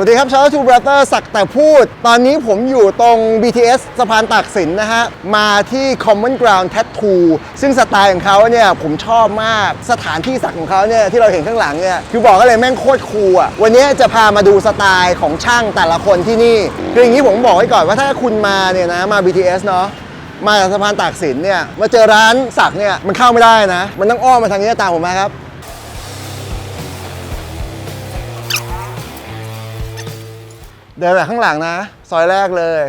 วัสดีครับชาวทูบราเตอร์สักแต่พูด ตอนนี้ผมอยู่ตรง BTS สะพานตากสินนะฮะ มาที่ Common Ground Tattoo ซึ่งสไตล์ของเขาเนี่ยผมชอบมากสถานที่สักของเขาเนี่ยที่เราเห็นข้างหลังเนี่ยคือบอกก็เลยแม่งโคตรคูลอะวันนี้จะพามาดูสไตล์ของช่างแต่ละคนที่นี่คืออย่างนี้ผมบอกไว้ก่อนว่าถ้าคุณมาเนี่ยนะมา BTS เนาะมาจากสะพานตากสินเนี่ยมาเจอร้านสักเนี่ยมันเข้าไม่ได้นะ มันต้องอ้อมมาทางนี้ตามผมมาครับ เดินแบบข้างหลังนะ ซอยแรกเลย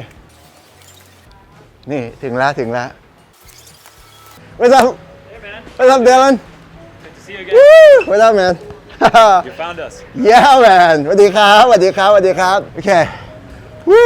นี่ถึงแล้วถึงแล้ว What's up Hey man, What's up Dylan good to see you again. Woo! What's up man You found us. Yeah man สวัสดีครับสวัสดีครับสวัสดีครับ โอเค Woo!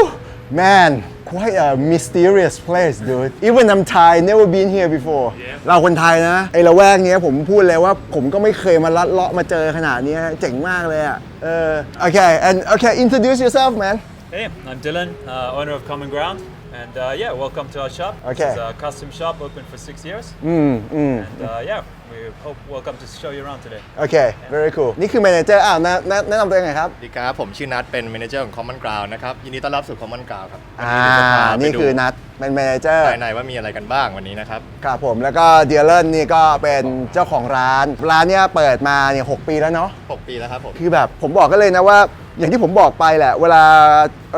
Man quite a mysterious place dude even I'm Thai never been here before Yeah. เราคนไทยนะ ไอ้ละแวกเนี้ยผมพูดเลยว่าผมก็ไม่เคยมาลัดเลาะมาเจอขนาดเนี้ยเจ๋งมากเลยอะเออโอเค and okay introduce yourself man Hey, I'm Dylan, uh, owner of Common Ground, and uh, yeah, welcome to our shop. Okay. This is a custom shop open for six years, อืมอืม and uh, yeah, we hope welcome to show you around today. โอเค very cool นี่คือ manager อ้าวแนะแนะแนะนำตัวเองหน่อยครับ สวัสดีครับ ผมชื่อนัทเป็น Manager ของ Common Ground นะครับ ยินดีต้อนรับสู่ Common Ground ครับอ่า วัจะพาไปนี่ดูคือนัดเป็น manager ภายในว่ามีอะไรกันบ้างวันนี้นะครับ ครับผมแล้วก็เดียร์เลนนี่ก็เป็นเจ้าของร้าน ร้านเนี้ยเปิดมาเนี่ยหกปีแล้วเนาะ 6 ปีแล้วครับผม คือแบบผมบอกกันเลยนะว่า อย่างที่ผมบอกไปแหละ เวลา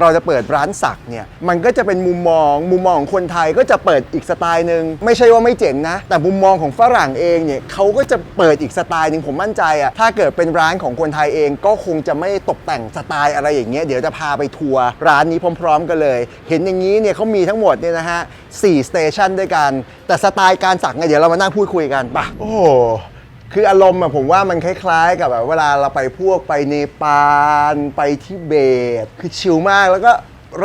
เราจะเปิดร้านสักเนี่ยมันก็จะเป็นมุมมอง มุมมองของคนไทยก็จะเปิดอีกสไตล์หนึ่งไม่ใช่ว่าไม่เจ๋งนะ แต่มุมมองของฝรั่งเองเนี่ยเขาก็จะเปิดอีกสไตล์หนึ่งผมมั่นใจอะถ้าเกิดเป็นร้านของคนไทยเอง ก็คงจะไม่ตกแต่งสไตล์อะไรอย่างเงี้ยเดี๋ยวจะพาไปทัวร์ร้านนี้พร้อม ๆ กันเลย เห็นอย่างนี้เนี่ยเขามีทั้งหมดเนี่ยนะฮะสี่สเตชันด้วยกันแต่สไตล์การสักเนี่ยเดี๋ยวเรามานั่งพูดคุยกันปะโอ้ คืออารมณ์อะผมว่ามันคล้ายๆ กับแบบเวลาเราไปพวกไปเนปาลไปทิเบต คือชิลมากแล้วก็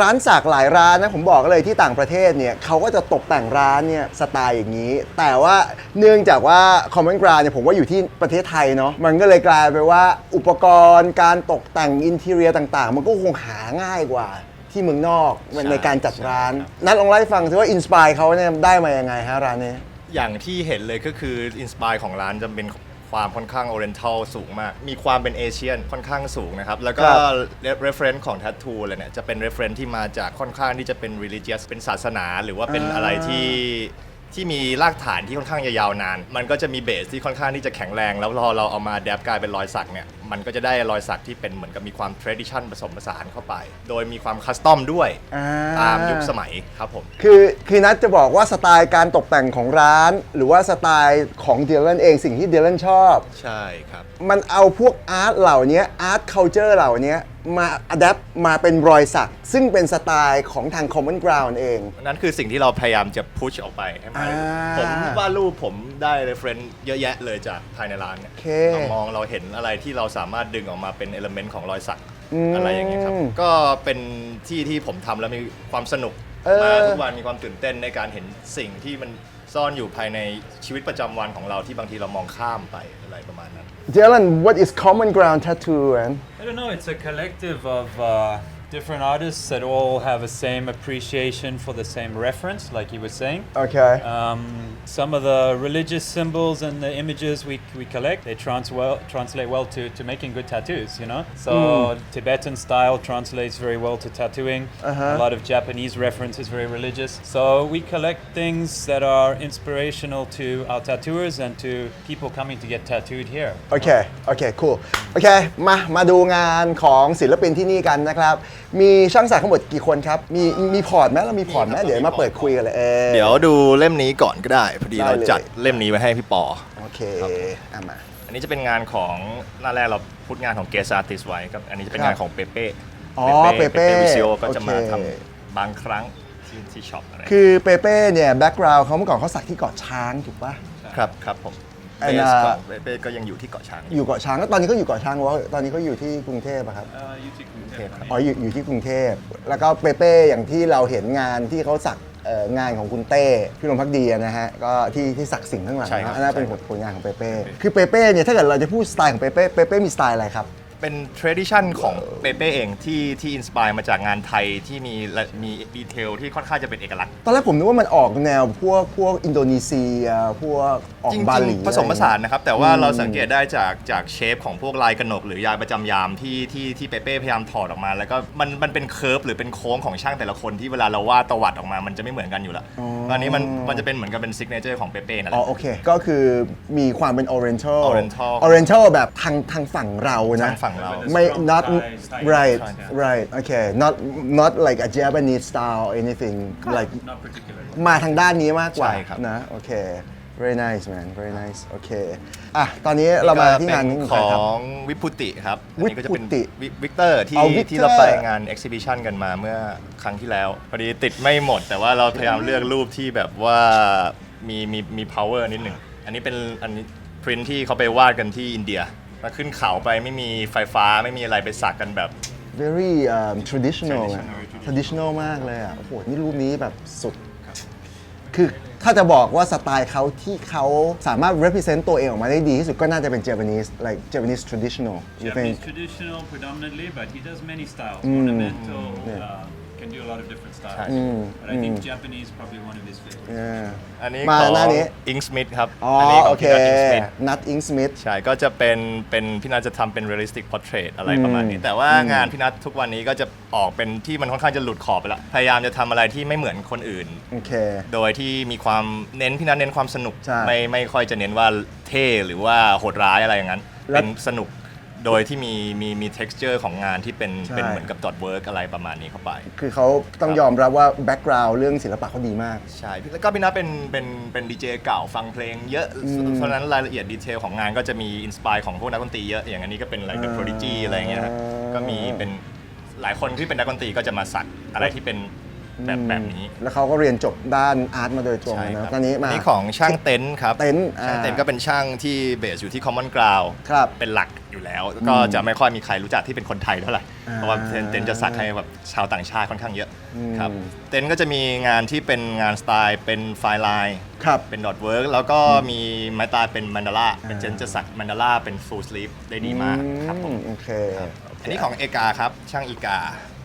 ร้านสักหลายร้านนะผมบอกเลยที่ต่างประเทศเนี่ยเขาก็จะตกแต่งร้านเนี่ยสไตล์อย่างนี้ แต่ว่าเนื่องจากว่า Common Ground เนี่ยผมว่าอยู่ที่ประเทศไทยเนาะมันก็เลยกลายไปนว่าอุปกรณ์การตกแต่งอินเท i รียต่างๆ มันก็คงหาง่ายกว่าที่เมืองนอกในการจัดร้าน นัดลองไล่าให้ฟังซิว่าอินสปายเขาเนี่ยได้มายังไงฮะร้านนี้ อย่างที่เห็นเลยก็คืออินสปายของร้านจะเป็นความค่อนข้าง Oriental สูงมาก มีความเป็นเอเชียนค่อนข้างสูงนะครับ แล้วก็ ครับ reference ของ Tattoo เลยเนี่ยจะเป็น reference ที่มาจากค่อนข้างที่จะเป็น religious เป็นศาสนา หรือว่าเป็นอ่าอะไรที่ที่มีรากฐานที่ค่อนข้างยาวนาน มันก็จะมีเบสที่ค่อนข้างที่จะแข็งแรง แล้วพอเราเอามาแดบกลายเป็นรอยสักเนี่ย มันก็จะได้รอยสักที่เป็นเหมือนกับมีความ tradition ผสมผสานเข้าไป โดยมีความคัสตอมด้วยอ่าตามยุคสมัยครับผม คือคือนัทจะบอกว่าสไตล์การตกแต่งของร้าน หรือว่าสไตล์ของเดลเลนเองสิ่งที่เดลเลนชอบ ใช่ครับ มันเอาพวกอาร์ตเหล่านี้อาร์ตเคาเจอร์เหล่านี้มาอัดแอปมาเป็นรอยสัก ซึ่งเป็นสไตล์ของทาง Common Ground เอง นั่นคือสิ่งที่เราพยายามจะพุชออกไปให้มันอ่าผมวาดรูปผมได้ reference เยอะแยะเลยจากภายในร้านเนี่ยโอเค เรามองเราเห็นอะไรที่เราสามารถดึงออกมาเป็นเอลเมนต์ของรอยสักอืมอะไรอย่างเงี้ยครับ ก็เป็นที่ที่ผมทำแล้วมีความสนุกเออมาทุกวันมีความตื่นเต้นในการเห็นสิ่งที่มันซ่อนอยู่ภายในชีวิตประจำวันของเราที่บางทีเรามองข้ามไปอะไรประมาณนั้น Dylan what is Common Ground Tattoo and I don't know, it's a collective of uh, different artists that all have the same appreciation for the same reference, like you were saying. okay Um, some of the religious symbols and the images we, we collect, they trans well, translate well to, to making good tattoos, you know? So Tibetan style translates very well to tattooing. Uh-huh. A lot of Japanese references, very religious. So we collect things that are inspirational to our tattooers and to people coming to get tattooed here. โอเค โอเค cool โอเค มา มาดูงานของศิลปินที่นี่กันนะครับ มีช่างสักทั้งหมดกี่คนครับ มีมีพอร์ตไหมเรามีพอร์ตไหมมีครับเดี๋ยวมามีพอร์ตเปิดคุยกันเลยเออ เดี๋ยวดูเล่มนี้ก่อนก็ได้ พอดีได้เราเลย จัดเล่มนี้ไว้ให้พี่ปอ โอเคครับผมอะมา อันนี้จะเป็นงานของหน้าแรกเราพูดงานของเกสอาร์ติสไว้ครับอันนี้จะเป็นครับงานของเปเป้อ๋อเปเป้วิซิโอก็จะมาโอเค ทำบางครั้งที่ที่ช็อปอะไรคือเปเป้เนี่ยแบ็กกราวด์เขาเมื่อก่อนเขาสักที่เกาะช้างถูกปะ ครับครับผมไอ้ เบน่ะสของเปเป้ก็ยังอยู่ที่เกาะช้างอยู่เกาะช้างแล้วตอนนี้เขาอยู่เกาะช้างวะตอนนี้เขาอยู่ที่กรุงเทพอะครับ Uh, you take เทพครับ อ๋ออยู่อยู่ที่กรุงเทพ แล้วก็เปเป้อย่างที่เราเห็นงานที่เขาสักเอ่องานของคุณเต้พี่ลมพักดีอะนะฮะก็ที่ที่สักสิ่งข้างหลังใช่ครับนะอันนั้นเป็นผใช่ลครับผลงานของเปเป้ คือเปเป้เนี่ยถ้าเกิดเราจะพูดสไตล์ของเปเป้เปเป้มีสไตล์อะไรครับ เป็น tradition ของเปเป้เองที่ที่อินสปายมาจากงานไทยที่มีละมีดีเทลที่ค่อนข้างจะเป็นเอกลักษณ์ตอนแรกผมนึกว่ามันออกแนวพวกพวกอินโดนีเซีย พวกออกจริงบาหลีๆผสมผสานนะครับ แต่ว่าอืมเราสังเกตได้จากจากเชฟของพวกลายกระหนก หรือยาประจำยามที่ที่ที่เปเป้พยายามถอดออกมา แล้วก็มันมันเป็นเคิร์ฟหรือเป็นโค้งของช่างแต่ละคนที่เวลาเราวาดตวัดออกมามันจะไม่เหมือนกันอยู่แล้วตอนนี้มันมันจะเป็นเหมือนกับเป็นซิกเนเจอร์ของเปเป้นั่นแหอ๋อละ โอเค ก็คือมีความเป็น Oriental Oriental Oriental แบบทางทางฝั่งเรานะทางฝั่งเรา ไม่ Strong not Thai style. right Yeah. right okay not not like a Japanese style or anything like Not particularly. มาทางด้านนี้มากกว่าใช่ครับ นะโอเค very nice man very nice โอเคอะตอนนี้เรามาที่งานนี้เป็ขขอองวิพุติครับอันนี้ก็จะเป็นวิพุติวิกเตอร์ที่เอา Victor ที่เราไปงาน exhibition กันมาเมื่อครั้งที่แล้ว พอดีติดไม่หมด แต่ว่าเราพยายามเลือกรูปที่แบบว่ามีมีมี power นิดหนึ่ง อันนี้เป็นอันนี้พรินที่เขาไปวาดกันที่อินเดีย มาขึ้นเขาไปไม่มีไฟฟ้าไม่มีอะไรไปสักกันแบบ very um, traditional อะ Traditional traditional มากเลยอะ โอ้โห นี่รูปนี้แบบสุด คือถ้าจะบอกว่าสไตล์เขาที่เขาสามารถ represent ตัวเองออกมาได้ดีที่สุดก็น่าจะเป็น Japanese like Japanese traditional you Japanese think traditional predominantly, but he does many styles. Mm. Ornamental, Yeah. uh, can do a lot of different styles. Mm. But I think Japanese is probably one of his favorites. yeah อันนี้มาของหน้านี้ อิงสมิธครับอ๋อนี้ขโอองเค พี่นัทอิงสมิธนัทอิงสมิธ ใช่ก็จะเป็นเป็นพี่นัทจะทำเป็น realistic portrait อะไรประมาณนี้ แต่ว่างานพี่นัททุกวันนี้ก็จะออกเป็นที่มันค่อนข้างจะหลุดขอบไปแล้วพยายามจะทำอะไรที่ไม่เหมือนคนอื่น โอเค โดยที่มีความเน้นพี่นัทเน้นความสนุก ใช่ไม่ไม่ค่อยจะเน้นว่าเท่หรือว่าโหดร้ายอะไรอย่างนั้น แล้ว เป็นสนุก โดยที่มีมีมี texture ของงานที่เป็นใช่ เป็นเหมือนกับ dot work อะไรประมาณนี้เข้าไป คือเขาต้องยอมรับว่า background เรื่องศิลปะเขาดีมาก ใช่พี่แล้วก็พี่นัทเป็นเป็นเป็นดีเจเก่าฟังเพลงเยอะ เพราะฉะนั้นรายละเอียดดีเทลของงานก็จะมีอินสปายของพวกนักดนตรีเยอะอย่างอันนี้ก็เป็นอะไร The อ่า Prodigy อะไรอย่างเงี้ยฮะก็มีเป็นหลายคนที่เป็นนักดนตรีก็จะมาสักอะไรที่เป็น แบบแบบนี้ แล้วเขาก็เรียนจบด้านอาร์ตมาโดยตรงใช่คนะรับตอนนี้มา นี่ของช่างเต็นท์ครับเต็นท์อ่า ช่างเต็นท์ก็เป็นช่างที่เบสอยู่ที่ Common Ground ครับ เป็นหลักอยู่แล้ว ก็จะไม่ค่อยมีใครรู้จักที่เป็นคนไทยเท่าไหร่ อ่าเพราะว่าเต็นท์เต็นท์จะสักให้แบบชาวต่างชาติค่อนข้างเยอะอืม ครับเต็นท์ก็จะมีงานที่เป็นงานสไตล์เป็นไฟลายครับ เป็นดอทเวิร์กแล้วก็มีไม้ตายเป็นมันดาร่าเป็นเจนจะสักมันดาร่าเป็นฟูลสลีฟได้ดีมากครับผม อืโอเค อันนี้ของเอกาครับ ช่างอีกา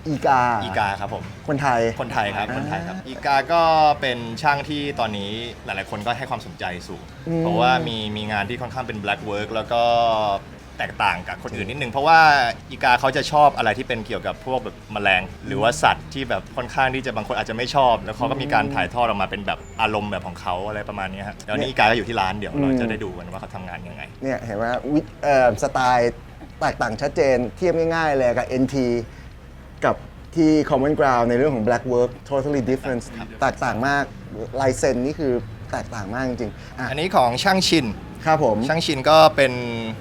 อีกา อีกาครับผม คนไทย คนไทยครับ คนไทยครับ อีกาก็เป็นช่างที่ตอนนี้หลายๆ คนก็ให้ความสนใจสูงเพราะว่ามีมีงานที่ค่อนข้างเป็น black work แล้วก็แตกต่างกับคนอื่นนิดนึง เพราะว่าอีกาเขาจะชอบอะไรที่เป็นเกี่ยวกับพวกแบบแมลง หรือว่าสัตว์ที่แบบค่อนข้างที่จะบางคนอาจจะไม่ชอบ แล้วเขาก็มีการถ่ายทอดออกมาเป็นแบบอารมณ์แบบของเขาอะไรประมาณนี้ครับแล้วนี่อีกาก็อยู่ที่ร้านเดี๋ยวเราจะได้ดูกันว่าเขาทำงานยังไง เนี่ยเห็นว่าวิเอ่อสไตล์แตกต่างชัดเจนเทียบง่ายๆเลยกับ NT กับที่ Common Ground ในเรื่องของ Black Work totally different แตกต่างมากลายเซ็นนี่คือแตกต่างมากจริงๆอะอันนี้ของช่างชิน ครับผม ช่างชินก็เป็น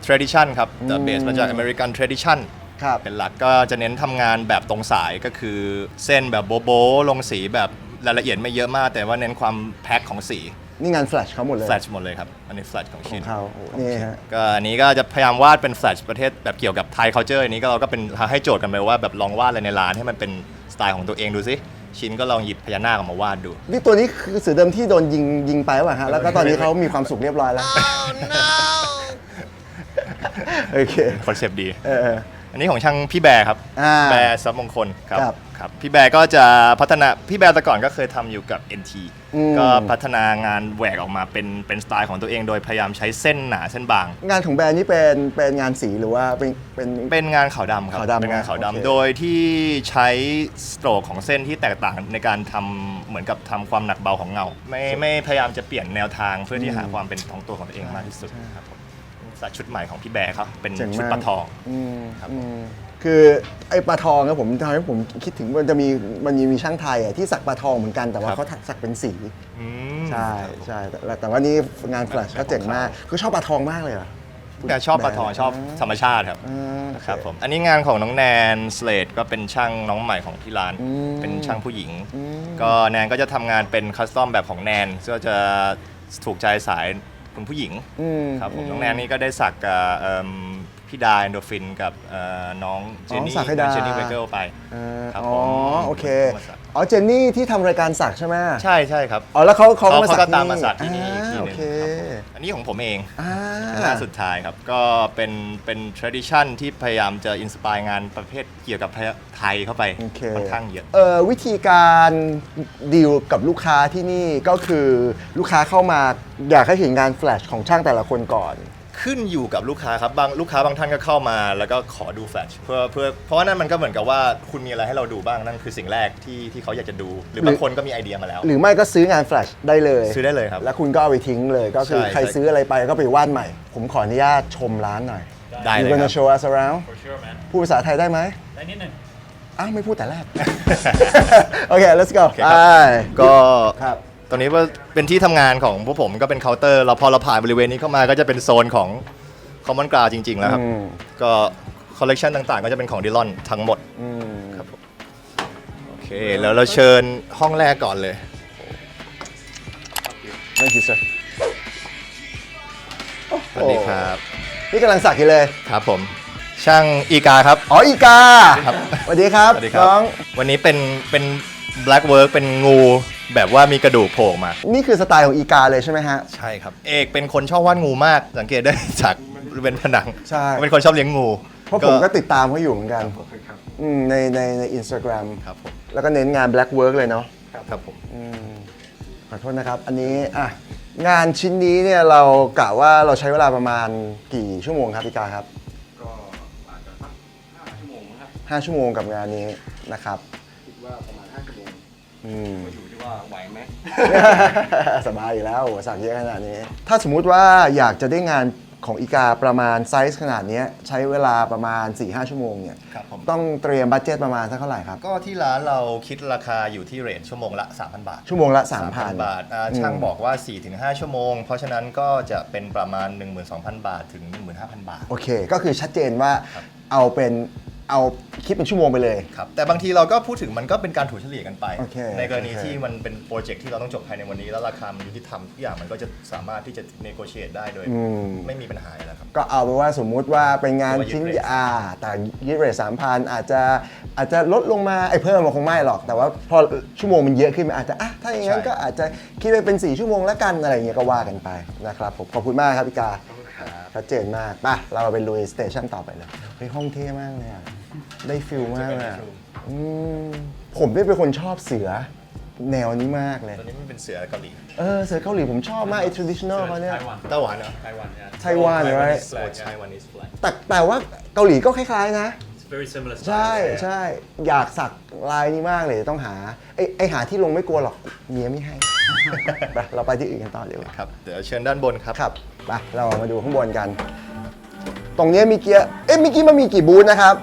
tradition ครับแต่เบสมาจาก American tradition ครับ เป็นหลักก็จะเน้นทำงานแบบตรงสายก็คือเส้นแบบโบโบลงสีแบบรายละเอียดไม่เยอะมาก แต่ว่าเน้นความแพ็คของสี นี่งานแฟลชเขาหมดเลย แฟลชหมดเลยครับ อันนี้แฟลชของขชิอนงเขาโอ้โหนี่ฮะ ก็อันนี้ก็จะพยายามวาดเป็นแฟลชประเทศแบบเกี่ยวกับไทย culture อันนี้ก็เราก็เป็นให้โจทย์กันไปว่าแบบลองวาดอะไรในร้านให้มันเป็นสไตล์ของตัวเองดูสิชินก็ลองหยิบพญานาคออกมาวาดดู นี่ตัวนี้คือเสือเดิมที่โดนยิงยิงไปว่ะฮะ แล้วก็ตอนนี้เขามีความสุขเรียบร้อยแล้ว โอเค คอนเซปต์ดี เออเอออันนี้ของช่างพี่แบร์ครับ อ่าแบร์ซับมงคลครับ ครับ ครับพี่แบร์ก็จะพัฒนาพี่แบร์แต่ก่อนก็เคยทำอยู่กับ NT อืม ก็พัฒนางานแหวกออกมาเป็นเป็นสไตล์ของตัวเองโดยพยายามใช้เส้นหนาเส้นบาง งานของแบรนด์นี่เป็นเป็นงานสีหรือว่าเป็นเป็น เป็นงานขาวดำครับขาวดำเป็นงานขาวโอเคดำโดยที่ใช้สโตรกของเส้นที่แตกต่างในการทำเหมือนกับทำความหนักเบาของเงา ไม่ไม่พยายามจะเปลี่ยนแนวทางเพื่อที่หาความเป็นของตัวของตัวเองมากที่สุดครับผมสัตว์ชุดใหม่ของพี่แบร์เขาเป็นเจ๋งชุดมาก ปลาทอง อืมครับ อืม คือไอ้ปลาทองครับผมทำให้ผมคิดถึงมันจะมีมันมีช่างไทยอะที่สักปลาทองเหมือนกันแต่ว่าเขาสักเป็นสี อืมใช่ใช่แต่แต่ว่านี่งานแฟลชก็เจ๋งมากคือชอบปลาทองมากเลยเหรอแต่ชอบปลาทองชอบธรรมชาติครับอ่าโอเคครับผมอันนี้งานของน้องแนนสเลดก็เป็นช่างน้องใหม่ของที่ร้าน อืม เป็นช่างผู้หญิง อืม ก็แนนก็จะทำงานเป็นคัสตอมแบบของแนนก็จะถูกใจสายคุณผู้หญิงอืมครับผมน้องแนนนี่ก็ได้สักกับเอิ่ม พี่ดาเอนโดฟินกับเอ่อน้องเจนนี่สักให้ดา เจนนี่เวเกิลไป อ่าครับอ๋ผอมโอเคมาสัก อ๋อเจนนี่ที่ทำรายการสักใช่ไหมใช่ใช่ครับ อ๋อแล้วเขาเขาเขามาเขาสักก็ตามมาสักที่นี่อีกทีหนึ่งโอเคครับผมอันนี้ของผมเองอ่าหน้าสุดท้ายครับก็เป็นเป็น tradition ที่พยายามจะอินสปายงานประเภทเกี่ยวกับไทยเข้าไปโอเคค่อนข้างเยอะ เอ่อวิธีการดีลกับลูกค้าที่นี่ก็คือลูกค้าเข้ามาอยากให้เห็นงานแฟลชของช่างแต่ละคนก่อน ขึ้นอยู่กับลูกค้าครับบางลูกค้าบางท่านก็เข้ามา แล้วก็ขอดูแฟลชเพื่อเพื่อเพราะว่านั่นมันก็เหมือนกับว่าคุณมีอะไรให้เราดูบ้างนั่นคือสิ่งแรกที่ที่เขาอยากจะดู หรือหรืบาองคนก็มีไอเดียมาแล้ว หรือไม่ก็ซื้องานแฟลชได้เลย ซื้อได้เลยครับ แล้วคุณก็เอาไปทิ้งเลยก็คือใช่ ใครใช่ซื้ออะไรไปก็ไปวาดใหม่ ผมขออนุญาตชมร้านหน่อย ได้ You เลยค gonna รับ show us around For sure, man. พูดภาษาไทยได้ไหมได้นิดหนึ่ง อ้าวไม่พูดแต่แรก โอเค let's go โอเคครับ ไปก็ครับ ตรงนี้ว่าเป็นที่ทำงานของพวกผมก็เป็นเคาน์เตอร์เราพอเราผ่านบริเวณนี้เข้ามาก็จะเป็นโซนของ Common Ground จริงๆแล้วครับ อืม ก็คอลเลกชันต่างๆ ก็จะเป็นของดิลอนทั้งหมด อืมครับผม โอเคแล้วเราเชิญห้องแรกก่อนเลย thank you sir สวัสดีครับ นี่กำลังสักอยู่เลย ครับผม ช่างอีกาครับ อ๋ออีกาครับ สวัสดีครับสวัสดีครับ น้อง วันนี้เป็นเป็น black work เป็นงู แบบว่ามีกระดูกโผล่ออกมา นี่คือสไตล์ของอีกาเลยใช่ไหมฮะ ใช่ครับ เอกเป็นคนชอบวาดงูมาก สังเกตได้จากเป็นผนังใช่ เป็นคนชอบเลี้ยงงู เพราะผมก็ติดตามเขาอยู่เหมือนกันอืมในในในอินสตาแกรมครับผม แล้วก็เน้นงาน black work เลยเนาะครับผมขอโทษนะครับ อันนี้อะงานชิ้นนี้เนี่ยเรากะว่าเราใช้เวลาประมาณกี่ชั่วโมงครับพี่กาครับ ก็อาจจะสักห้าชั่วโมงนะครับ 5 ชั่วโมงกับงานนี้นะครับ คิดว่าประมาณห้าชั่วโมง อืม ก็อยู่ที่ว่าไหวไหม สบายอยู่แล้วหัวสักเยอะขนาดนี้ ถ้าสมมุติว่าอยากจะได้งานของอีกาประมาณไซส์ขนาดเนี้ยใช้เวลาประมาณ 4-5 ชั่วโมงเนี่ยครับผม ต้องเตรียมบัตเจ็ตประมาณสักเท่าไหร่ครับ ก็ที่ร้านเราคิดราคาอยู่ที่เรทชั่วโมงละ 3,000 บาท ชั่วโมงละ 3,000บาทอ่าช่างบอกว่า 4-5 ชั่วโมง เพราะฉะนั้นก็จะเป็นประมาณ 12,000 บาทถึง 15,000 บาท3,000โอเค ก็คือชัดเจนว่าเอาเป็น เอาคิดเป็นชั่วโมงไปเลย ครับแต่บางทีเราก็พูดถึงมันก็เป็นการถูเฉลี่ยกันไป โอเคในกรณีโอเค ที่มันเป็นโปรเจกต์ที่เราต้องจบภายในวันนี้ แล้วราคามันยุติธรรมทุกอย่างมันก็จะสามารถที่จะเนโกเชตได้โดยอืมไม่มีปัญหาอยู่แล้วครับ ก็เอาไปนว่าสมมุติว่าเป็นงานตัวยึดชิ้นเรทอ่าแต่ยึดเรทสามพันอาจจะอาจจะลดลงมาไอ้เพิ่มมันคงไม่หรอก แต่ว่าพอชั่วโมงมันเยอะขึ้นมันอาจจะอะถ้าอย่างนั้นก็อาจจะคิดไปเป็น 4 ชั่วโมงแล้วกันอะไรอย่างเงี้ยก็ว่ากันไปนะครับผมขอบคุณมากครับพี่กาชัดเจนมากไปเราไปลุยสเตชันต่อไปเลยเฮ้ยห้องเท่มากเลยอะ ได้ฟิลมากเลยอะอืมผมเนี่ยเป็นคนชอบเสือ แนวนี้มากเลย ตอนนี้มันเป็นเสือเกาหลีเออเสือเกาหลีผมชอบมากไอ้ traditional เขาเนี่ย ไต้หวันไต้หวันเหรอ ไต้หวัน yeah ไต้หวัน right โอ้ใช่วันนี้สแลกแต่แต่ว่าเกาหลีก็คล้ายๆนะ It's very similar style ใช่ใช่อยากสักลายนี้มากเลยต้องหาไอไอหาที่ลงไม่กลัวหรอกเมียไม่ให้ ไปเราไปที่อื่นกันต่อดีกว่าครับ เดี๋ยวเชิญด้านบนครับ ครับไปเรามาดูข้างบนกัน ตรงเนี้ยมีเกียร์ เอ๊ะเมื่อกี้มันมีกี่บูธนะครับ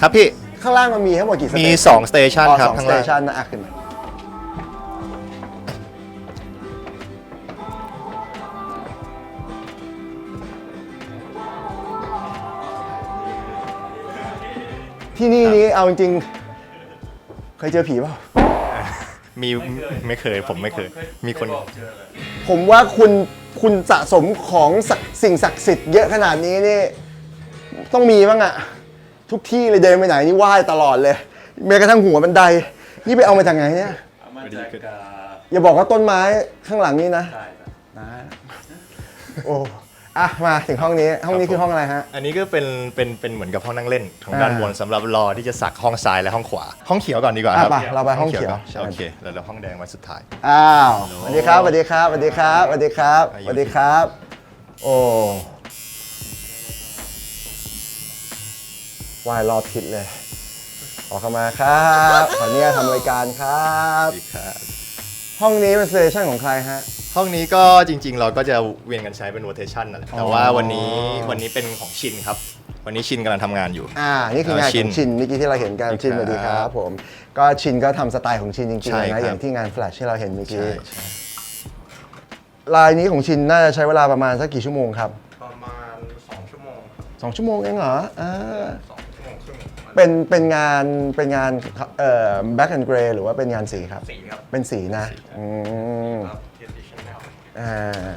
ครับพี่ ข้างล่างมันมีทั้งหมดกี่สเตมี ชัน2 สเตชันอ๋อครับสองข้าสงเตล่างชันนะอะขึ้นมาที่นี่นี้เอาจริงๆเคยเจอผีเปล่า มีไม่เคยผมไม่เคย มีคน ผมว่าคุณคุณสะสมของศักดิ์สิ่งศักดิ์สิทธิ์เยอะขนาดนี้นี่ ต้องมีบ้างอะ ทุกที่เลยเดินไปไหนนี่ไหว้ตลอดเลยแม้กระทั่งหัวบันได นี่ไปเอามาจากไหนเนี่ย เอามาจากเอ่ออย่าบอกว่าต้นไม้ข้างหลังนี่นะ ใช่ครับนะโอ้อะมาถึงห้องนี้ ห้องนี้คือห้องอะไรฮะ อันนี้ก็เป็นเป็นเป็นเหมือนกับห้องนั่งเล่นของด้านอ่าบนสำหรับรอที่จะสักห้องซ้ายและห้องขวา ห้องเขียวก่อนดีกว่าครับอะไปเราไปห้องเขียว ก่นใช่โอเคแล้วเราห้องแดงไว้สุดท้าย อ้าวสวัสดีครับสวัสดีครับสวัสดีครับสวัสดีครับสวัสดีครับ โอ้ ไหวายรอบทิศเลยออกเข้ามาครับขออนุญาตทำรายการครับ ดีครับ ห้องนี้เป็นสเตชันของใครฮะ ห้องนี้ก็จริง ๆ เราก็จะเวียนกันใช้เป็น rotation นั่นแหละ แต่ว่าวันนี้วันนี้เป็นของชินครับ วันนี้ชินกำลังทำงานอยู่ อ่า นี่คืองานชิขอนงชินเมื่อกี้ที่เราเห็นกันครับชินสวัสดีครับผมก็ชินก็ทำสไตล์ของชินจริงใช่ๆครันะบ อย่างที่งานแฟลชที่เราเห็นเมื่อกี้ใช่ใช่ลายนี้ของชินน่าจะใช้เวลาประมาณสักกี่ชั่วโมงครับประมาณสองชั่วโมงครับสองชั่วโมงเองเหรออ่า ส เป็นเป็นงานเป็นงานเอ่อ black and gray หรือว่าเป็นงานสีครับ สีครับเป็นสีนะอืมครับ traditional อ่า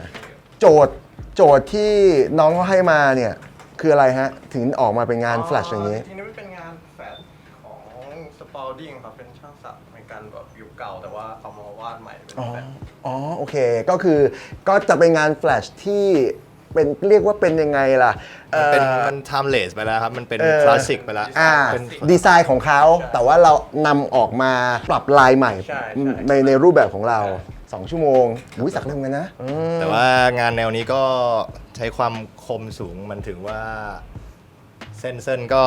โจทย์โจทย์ที่น้องเขาให้มาเนี่ยคืออะไรฮะ ถึงออกมาเป็นงานแฟลชอย่างนี้ ทีนี้มันเป็นงานแฟลชของสปาลดิ้งครับ เป็นช่างศักดิ์ในการแบบยุคเก่า แต่ว่าเอามาวาดใหม่เป็นอ๋อแบบอ๋อ โอเค ก็คือก็จะเป็นงานแฟลชที่เป็นเรียกว่าเป็นยังไงล่ะ เอ่อเป็นมัน timeless ไปแล้วครับ มันเป็นเออ คลาสสิกไปแล้วอ่าเป็น ดีไซน์ของเขาแต่ว่าเรานำออกมาปรับลายใหม่ใช่ใช่ ในในรูปแบบของเรา 2 ชั่วโมงอุ้ยสักเล่มกันนะอืมแต่ว่างานแนวนี้ก็ใช้ความคมสูงมันถึงว่าเส้นเส้นก็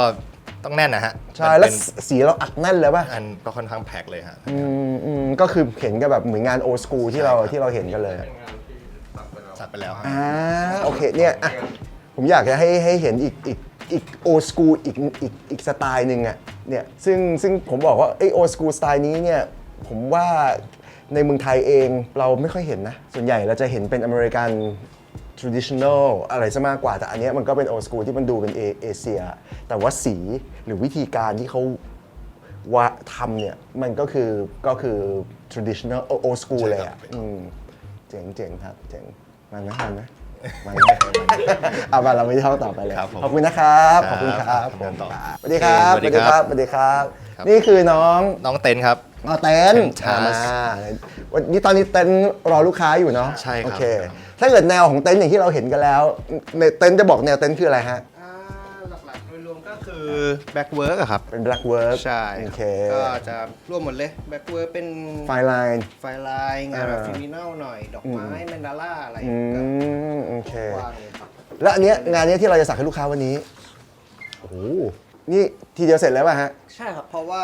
ต้องแน่นนะฮะใช่มันแล้วเป็นสีเราอัดแน่นเลยป่ะอันก็ค่อนข้างแพ็คเลยฮะ อืมอืมก็คือเห็นกันแบบเหมือนงานโอ s คูลที่เราที่เราเห็นกันเลย เป็นงานที่สักไปแล้ว สักไปแล้วฮะ อ่า โอเคเนี่ยอะ ผมอยากจะให้ให้เห็นอีกอีกอีกโอ s คูลอีกอีกอีกสไตล์หนึ่งอะเนี่ยซึ่งซึ่งผมบอกว่าไอโอ s คูลสไตล์นี้เนี่ยผมว่าในเมืองไทยเองเราไม่ค่อยเห็นนะ ส่วนใหญ่เราจะเห็นเป็นอเมริกัน traditional อะไรซะมากกว่าแต่อันเนี้ยมันก็เป็นโอ s คูลที่มันดูเป็นเอเอเชีย แต่ว่าสีหรือวิธีการที่เขาว่าทำเนี่ย มันก็คือก็คือ traditional old school ใช่เลยครัอะบอืมเจ๋งเจ๋งครับ เจ๋งมันไหมมันไห มมันไหมเอามาเราไม่ที่ห้องต่อไปเลย ครับผมขอบคุณนะครับคขรัอบบคุณครับทำงานต่อสวัสดีครับสวัสดีครับสวัสดีครับ ครับ นี่คือน้องน้องเต้นครับอ๋อเต้นเต้น Charles อ่าวันนี้ตอนนี้เต้นรอลูกค้าอยู่เนาะใช่ครับ โอเค ถ้าเกิดแนวของเต้นอย่างที่เราเห็นกันแล้วในเต้นจะบอกแนวเต้นคืออะไรฮะ อ่าหลักๆโดยร วมก็คือ back work อะครับ เป็น black work ใช่โอเคก็จะรวมหมดเลย back work เป็นไฟไลน์ ไฟลายงานแบบอ่า ฟิมินัลหน่อย ดอกไม้แมนดาร่าอะไรอืก็มโอเค กว้างเลยครับแล้วอันเนี้ยงานเนี้ยที่เราจะสักให้ลูกค้าวันนี้ โอ้โห นี่ทีเดียวเสร็จแล้วป่ะฮะ ใช่ครับ เพราะว่า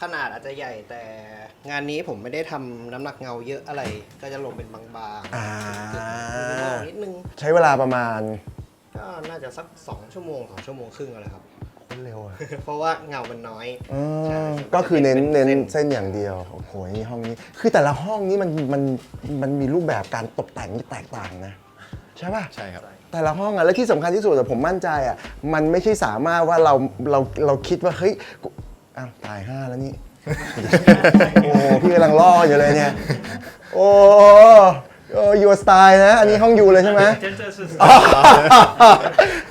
ขนาดอาจจะใหญ่แต่งานนี้ผมไม่ได้ทำน้ำหนักเงาเยอะอะไร ก็จะลงเป็นบางอ่า ๆนิดนึง ใช้เวลาประมาณ ก็น่าจะสัก2ชั่วโมง2ชั่วโมงครึ่งอะไรครับ คนเร็วอะ เพราะว่าเงามันน้อย อืมใช่ก็คือเน้นเป็เน้นส้เส้นอย่างเดียวโอ้โหนี่ห้องนี้ คือแต่ละห้องนี้มันมันมันมีรูปแบบการตกแต่งที่แตกต่างนะ ใช่ป่ะใช่ครับ แต่ละห้องอะและที่สำคัญที่สุดอะผมมั่นใจอะมันไม่ใช่สามารถว่าเราเราเราคิดว่าเฮ้ยกูอ้าวตายห้าแล้วนี่ โอ้พี่กำลังล่ออยู่เลยเนี่ย โอ้โอ้ ยูสไตล์นะ อันนี้ห้องยูเลยใช่ไหม Tentas is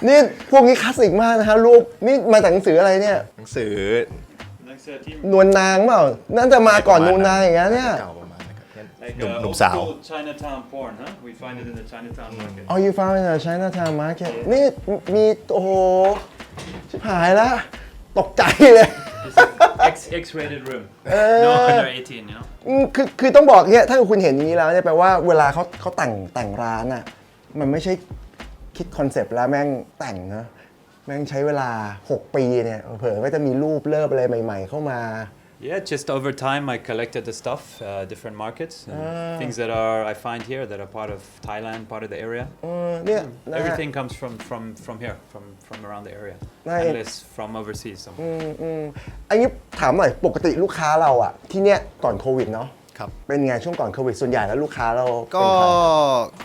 นี่พวกนี้คลาสสิกมากนะฮะรูปนี่มาจากหนังสืออะไรเนี่ย หนังสือ like a team นวลนางเปล่าน่าจะมาก่อนนวลนางอย่างเงี้ยเนี่ย เก่าประมาณนั้นครับ like หนุ่ม uh, หนุ่ม old สาว school Chinatown porn, huh? We find it in the Chinatown market. อ๋อ you found in a Chinatown market นี่มี โอ้โห ชิบหายแล้วตกใจเลย X X-rated room. No under 18, you know. อืมคือคือต้องบอกเนี่ยถ้าคุณเห็นอย่างนี้แล้วเนี่ยแปลว่าเวลาเขาเขาแต่งแต่งร้านอะมันไม่ใช่คิดคอนเซปต์แล้วแม่งแต่งนะแม่งใช้เวลา 6 ปีเนี่ยเผลอๆก็จะมีรูปเลิฟอะไรใหม่ ๆ เข้ามา Yeah, just over time I collected the stuff, uh, different markets, and things that are I find here that are part of Thailand, part of the area. เออเนี่ยนะฮะ Everything comes from from from here, from from around the area, Right. unless from overseas. somewhere. อืมอืมอันนี้ถามหน่อยปกติลูกค้าเราอะที่เนี่ยก่อนโควิดเนาะครับ เป็นไงช่วงก่อนโควิดส่วนใหญ่แล้วลูกค้าเราก็เป็นใคร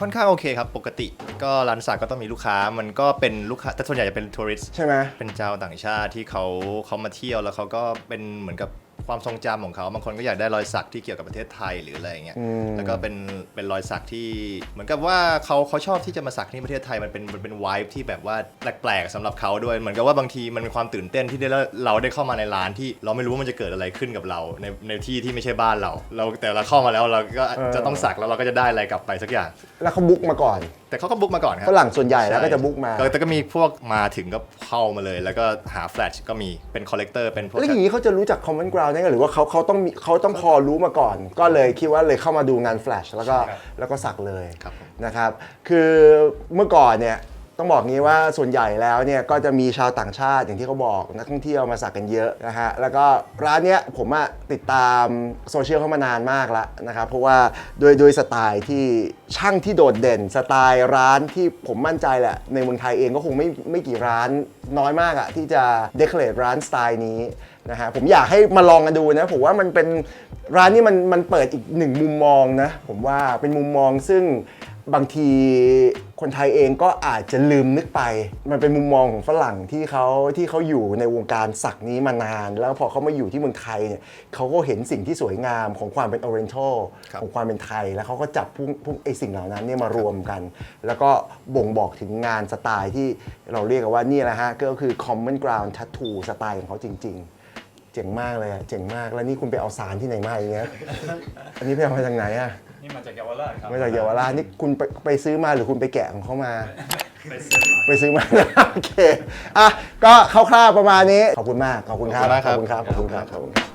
ค่อนข้างโอเคครับ ปกติก็ร้านสักก็ต้องมีลูกค้ามันก็เป็นลูกค้า แต่ส่วนใหญ่จะเป็นทัวริสต์ใช่ไหม เป็นเจ้าต่างชาติที่เขาเขามาเที่ยวแล้วเขาก็เป็นเหมือนกับ ความทรงจำของเขาบางคนก็อยากได้รอยสักที่เกี่ยวกับประเทศไทยหรืออะไรอย่างเงี้ยอืมแล้วก็เป็นเป็นรอยสักที่เหมือนกับว่าเขาเขาชอบที่จะมาสักที่ประเทศไทยมันเป็นมันเป็นวายที่แบบว่าแปลกๆสำหรับเขาด้วย เหมือนกับว่าบางทีมันมีความตื่นเต้นที่ได้เราได้เข้ามาในร้านที่เราไม่รู้ว่ามันจะเกิดอะไรขึ้นกับเรา ในในที่ที่ไม่ใช่บ้านเรา เราแต่เราเข้ามาแล้วเราก็จะต้องสักแล้วเราก็จะได้อะไรกลับไปสักอย่าง แล้วเขาบุ๊กมาก่อน แต่เขาก็บุ๊กมาก่อนครับ ฝรั่งส่วนใหญ่แล้วก็จะบุ๊กมา แต่ก็มีพวกมาถึงก็เข้ามาเลย แล้วก็หาแฟลชก็มีเป็นคอลเลกเตอร์เป็นพวกแล้วอย่างนี้เขาจะรู้จัก common ground ได้ไงหรือว่าเขาเขาต้องมีเขาต้องพอรู้มาก่อน ก็เลยคิดว่าเลยเข้ามาดูงานแฟลชแล้วก็แล้วก็สักเลยครับผมนะครับ คือเมื่อก่อนเนี่ยต้องบอกงี้ว่าส่วนใหญ่แล้วเนี่ยก็จะมีชาวต่างชาติอย่างที่เขาบอกนักท่องเที่ยวมาสักกันเยอะนะฮะแล้วก็ร้านเนี้ยผมอะติดตามโซเชียลเข้ามานานมากแล้วนะครับเพราะว่าโดยโดยสไตล์ที่ช่างที่โดดเด่น สไตล์ร้านที่ผมมั่นใจแหละในเมืองไทยเองก็คงไม่ไม่กี่ร้านน้อยมากอะที่จะเดคอเรทร้านสไตล์นี้ นะฮะผมอยากให้มาลองกันดูนะผมว่ามันเป็นร้านนี้มันมันเปิดอีกหนึ่งมุมมองนะผมว่าเป็นมุมมองซึ่งบางทีคนไทยเองก็อาจจะลืมนึกไป มันเป็นมุมมองของฝรั่งที่เขาที่เขาอยู่ในวงการสักนี้มานาน แล้วพอเขามาอยู่ที่เมืองไทยเนี่ยเขาก็เห็นสิ่งที่สวยงามของความเป็น Oriental ครับของความเป็นไทย แล้วเขาก็จับพวกพวกไอ้สิ่งเหล่านั้นเนี่ยมารวมกัน แล้วก็บ่งบอกถึงงานสไตล์ที่เราเรียกกันว่านี่แหละฮะก็คือ common ground tattoo สไตล์ของเขาจริง ๆ เจ๋งมากเลยอะเจ๋งมาก แล้วนี่คุณไปเอาสารที่ไหนมาอย่างเงี้ย อันนี้ไปเอามาจากไหนอะนี่มาจากเยาวราชครับมาจากเยาวราชนี่คุณไปไปซื้อมาหรือคุณไปแกะของเขามา ไปซื้อมา ไปซื้อมา โอเค อะ ก็คร่าวๆประมาณนี้ ขอบคุณมาก ขอบคุณครับ ขอบคุณมากครับ ขอบคุณครับขอบคุณครับขอบคุณครับ